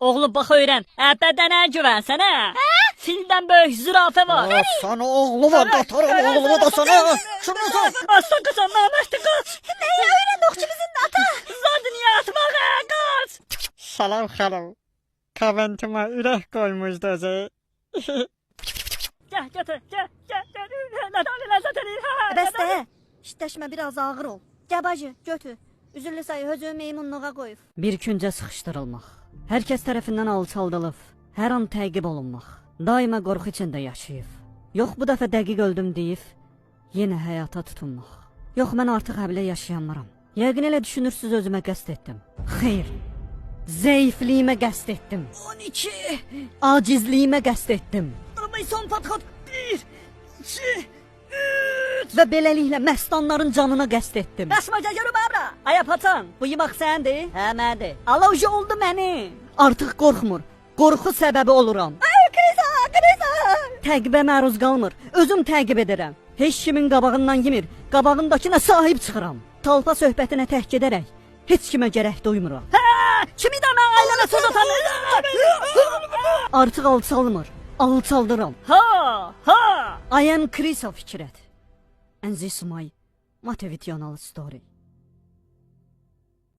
Oğlum bak öğren. Əbədənə güvənsənə. Fildən böyük zürafə var. Aa, sana oğlu var katarım oğlumu da sana. Şunu sor. Aslan kızım naməşdi qaç. Nəyə öyrəndi oxçu bizim ata? Zadın yatmağa qaç. Salam xanım. Kaventime ürək koymuşdu özü. Gəl götür. Gəl. Gəl. Gəl. Nədən ləzzət eləyir. hə, Bəs nədən- də, şiddəşmə biraz ağır ol. Gəl bacı, götür. Üzürlü sayı özü meymunluğa qoyub. Bir küncə sıxışdırılmaq. Hər kəs tərəfindən alçaldılıb, hər an təqib olunmaq. Daima qorxu içində yaşayıb. Yox bu dəfə dəqiq öldüm deyib, yenə həyata tutunmaq. Yox mən artıq həblə yaşayanmaram. Yəqin elə düşünürsüz özümə qəsd etdim. Xeyr. Zəifliyimə qəsd etdim. 12 Acizliyimə qəsd etdim. Amma son patxot 1 2 və beləliklə məstanların canına qəsd etdim. Bəsməcə görüm abra. Ay apatan, bu yemək səndir? Hə, mədir. Alovcu oldu məni. Artıq qorxmur. Qorxu səbəbi oluram. Ay, Krisa, Krisa. Təqibə məruz qalmır. Özüm təqib edirəm. Heç kimin qabağından yemir. Qabağındakına sahib çıxıram. Talpa söhbətinə təhk edərək heç kimə gərək duymuram. Hə, kimi də mən ailəmə söz atanır. Artıq alçalmır. Alçaldıram. Ha, ha. I am Krisa fikrət. And this is my motivational story.